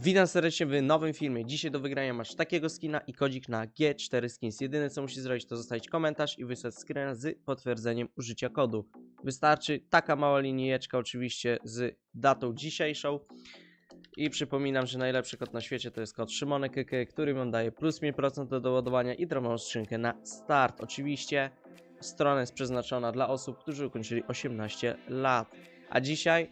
Witam serdecznie w nowym filmie. Dzisiaj do wygrania masz takiego skina i kodzik na G4 Skins. Jedyne co musisz zrobić to zostawić komentarz i wysłać screena z potwierdzeniem użycia kodu. Wystarczy taka mała linijeczka oczywiście z datą dzisiejszą. I przypominam, że najlepszy kod na świecie to jest kod SzymonekKK, który wam daje plus 5% do doładowania i darmową skrzynkę na start. Oczywiście strona jest przeznaczona dla osób, którzy ukończyli 18 lat. A dzisiaj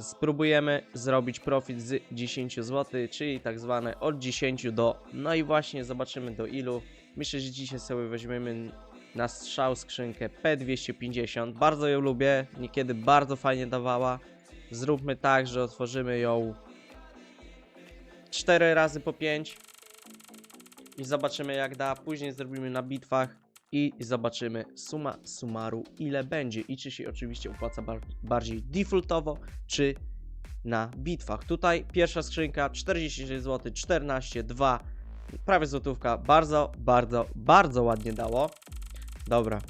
spróbujemy zrobić profit z 10 zł, czyli tak zwane od 10 do, no i właśnie zobaczymy do ilu. Myślę, że dzisiaj sobie weźmiemy na strzał skrzynkę P250, bardzo ją lubię, niekiedy bardzo fajnie dawała. Zróbmy tak, że otworzymy ją 4 razy po 5 i zobaczymy jak da, później zrobimy na bitwach i zobaczymy suma summaru ile będzie i czy się oczywiście opłaca bar bardziej defaultowo czy na bitwach. Tutaj pierwsza skrzynka 46 zł, 14, 2, prawie złotówka, bardzo, bardzo, bardzo ładnie dało. Dobra.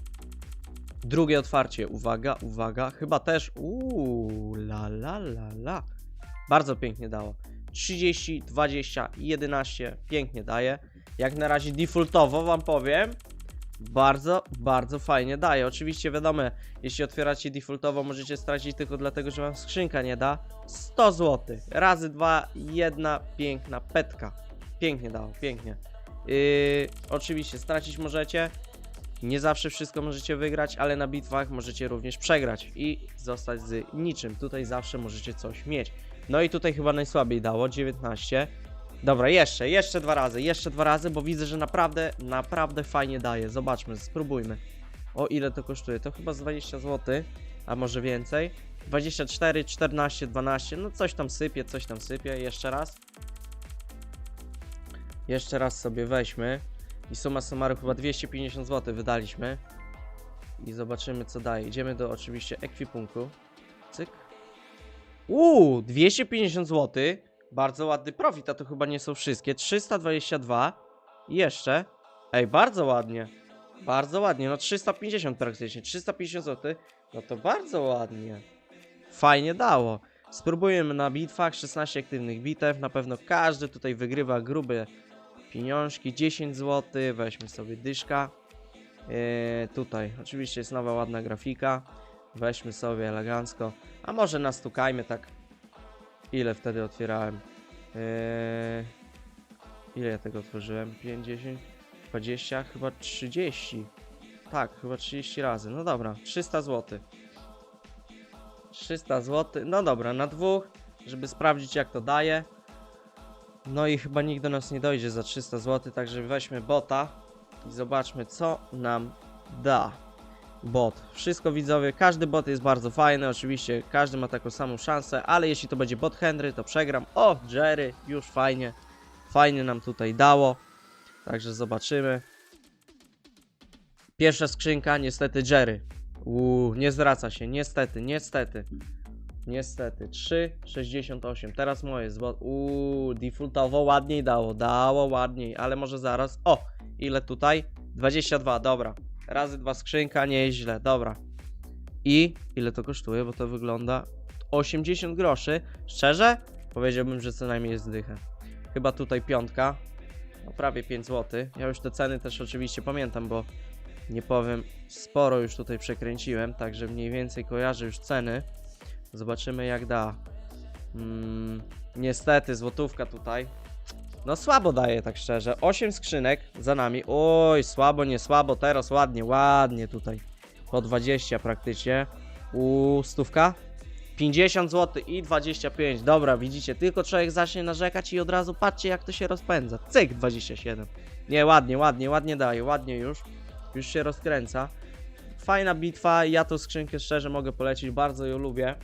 Drugie otwarcie, uwaga, uwaga, chyba też, uuu, la la la la. Bardzo pięknie dało. 30, 20, 11, pięknie daje. Jak na razie defaultowo wam powiem, bardzo, bardzo fajnie daje. Oczywiście wiadomo, jeśli otwieracie defaultowo, możecie stracić tylko dlatego, że wam skrzynka nie da. 100 zł. Razy dwa, jedna piękna petka. Pięknie dało, pięknie. Yy, oczywiście stracić możecie. Nie zawsze wszystko możecie wygrać, ale na bitwach możecie również przegrać i zostać z niczym. Tutaj zawsze możecie coś mieć. No i tutaj chyba najsłabiej dało, 19. Dobra, jeszcze, jeszcze dwa razy, jeszcze dwa razy, bo widzę, że naprawdę, naprawdę fajnie daje. Zobaczmy, spróbujmy. O ile to kosztuje? To chyba z 20 zł, a może więcej. 24, 14, 12, no coś tam sypie, coś tam sypie. Jeszcze raz. Jeszcze raz sobie weźmy. I suma summarum chyba 250 zł wydaliśmy. I zobaczymy co daje. Idziemy do oczywiście ekwipunku. Cyk. Uuu, 250 zł. Bardzo ładny profit, a to chyba nie są wszystkie. 322. I jeszcze. Ej, bardzo ładnie. Bardzo ładnie, no 350 praktycznie. 350 zł. No to bardzo ładnie. Fajnie dało. Spróbujemy na bitwach. 16 aktywnych bitew. Na pewno każdy tutaj wygrywa grube pieniążki. 10 zł. Weźmy sobie dyszka. Yy, tutaj oczywiście jest nowa ładna grafika. Weźmy sobie elegancko. A może nastukajmy tak Ile wtedy otwierałem? Eee, ile ja tego otworzyłem? 5, 10, 20, chyba 30. Tak, chyba 30 razy. No dobra, 300 zł. 300 zł. No dobra, na dwóch, żeby sprawdzić jak to daje. No i chyba nikt do nas nie dojdzie za 300 zł, także weźmy bota i zobaczmy co nam da bot. Wszystko widzowie, każdy bot jest bardzo fajny, oczywiście każdy ma taką samą szansę, ale jeśli to będzie bot Henry, to przegram. O, Jerry, już fajnie, fajnie nam tutaj dało, także zobaczymy. Pierwsza skrzynka, niestety Jerry. Uuu, nie zwraca się, niestety, niestety. Niestety, 3,68. Teraz moje z bot. Uuu, defaultowo ładniej dało, dało ładniej, ale może zaraz. O, ile tutaj? 22, dobra. Razy dwa skrzynka, nieźle, dobra. I ile to kosztuje, bo to wygląda 80 groszy. Szczerze? Powiedziałbym, że co najmniej jest dychę. Chyba tutaj piątka. No prawie 5 zł. Ja już te ceny też oczywiście pamiętam, bo nie powiem, sporo już tutaj przekręciłem, także mniej więcej kojarzę już ceny. Zobaczymy jak da. Mm, niestety, złotówka tutaj. No słabo daje, tak szczerze. 8 skrzynek za nami. Oj, słabo, nie słabo. Teraz ładnie, ładnie tutaj. Po 20 praktycznie. U stówka. 50 zł i 25. Dobra, widzicie, tylko człowiek zacznie narzekać i od razu patrzcie jak to się rozpędza. Cyk, 27. Nie, ładnie, ładnie, ładnie daje, ładnie już. Już się rozkręca. Fajna bitwa, ja tą skrzynkę szczerze mogę polecić, bardzo ją lubię.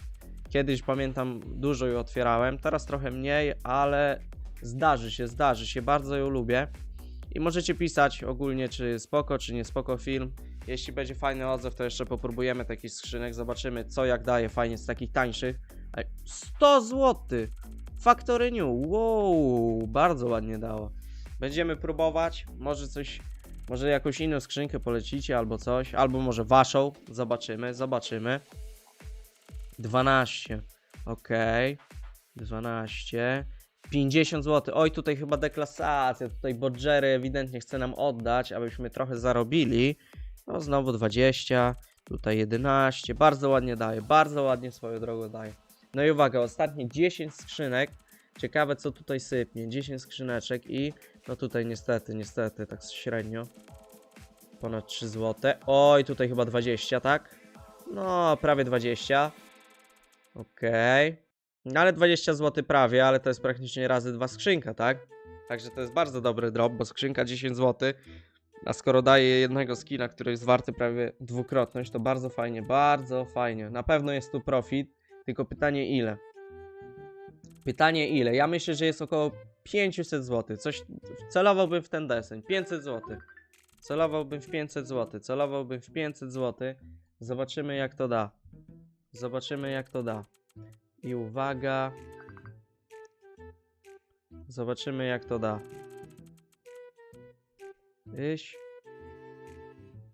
Kiedyś pamiętam, dużo ją otwierałem, teraz trochę mniej, ale Zdarzy się, zdarzy się, bardzo ją lubię. I możecie pisać ogólnie, czy spoko, czy nie spoko film. Jeśli będzie fajny odzew, to jeszcze popróbujemy takich skrzynek, zobaczymy co jak daje fajnie z takich tańszych. Ej, 100 zł! Factory New, wow, bardzo ładnie dało. Będziemy próbować, może coś, może jakąś inną skrzynkę polecicie albo coś, albo może waszą, zobaczymy, zobaczymy. 12, ok, 12, 50 zł. Oj, tutaj chyba deklasacja. Tutaj Bodgery ewidentnie chce nam oddać, abyśmy trochę zarobili. No, znowu 20. Tutaj 11. Bardzo ładnie daje. Bardzo ładnie swoją drogą daje. No i uwaga, ostatnie 10 skrzynek. Ciekawe, co tutaj sypnie. 10 skrzyneczek i no tutaj niestety, niestety, tak średnio. Ponad 3 zł. Oj, tutaj chyba 20, tak? No, prawie 20. Okej. No ale 20 zł prawie, ale to jest praktycznie razy dwa skrzynka, tak? Także to jest bardzo dobry drop, bo skrzynka 10 zł. A skoro daje jednego skina, który jest warty prawie dwukrotność, to bardzo fajnie, bardzo fajnie. Na pewno jest tu profit, tylko pytanie ile? Pytanie ile? Ja myślę, że jest około 500 zł. Coś celowałbym w ten deseń. 500 zł. Celowałbym w 500 zł. Celowałbym w 500 zł. Zobaczymy jak to da. Zobaczymy jak to da. I uwaga. Zobaczymy jak to da. Iś.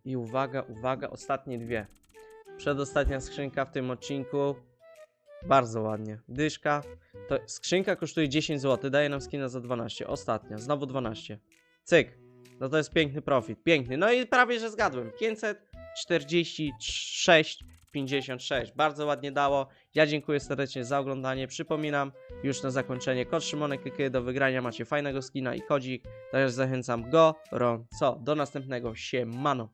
I uwaga, uwaga, ostatnie dwie. Przedostatnia skrzynka w tym odcinku. Bardzo ładnie. Dyszka. To skrzynka kosztuje 10 zł, daje nam skina za 12. Ostatnia, znowu 12. Cyk. No to jest piękny profit. Piękny. No i prawie, że zgadłem. 546 56. Bardzo ładnie dało. Ja dziękuję serdecznie za oglądanie. Przypominam już na zakończenie kod Szymonek KK do wygrania. Macie fajnego skina i kodzik. Także zachęcam gorąco. Do następnego. Siemano.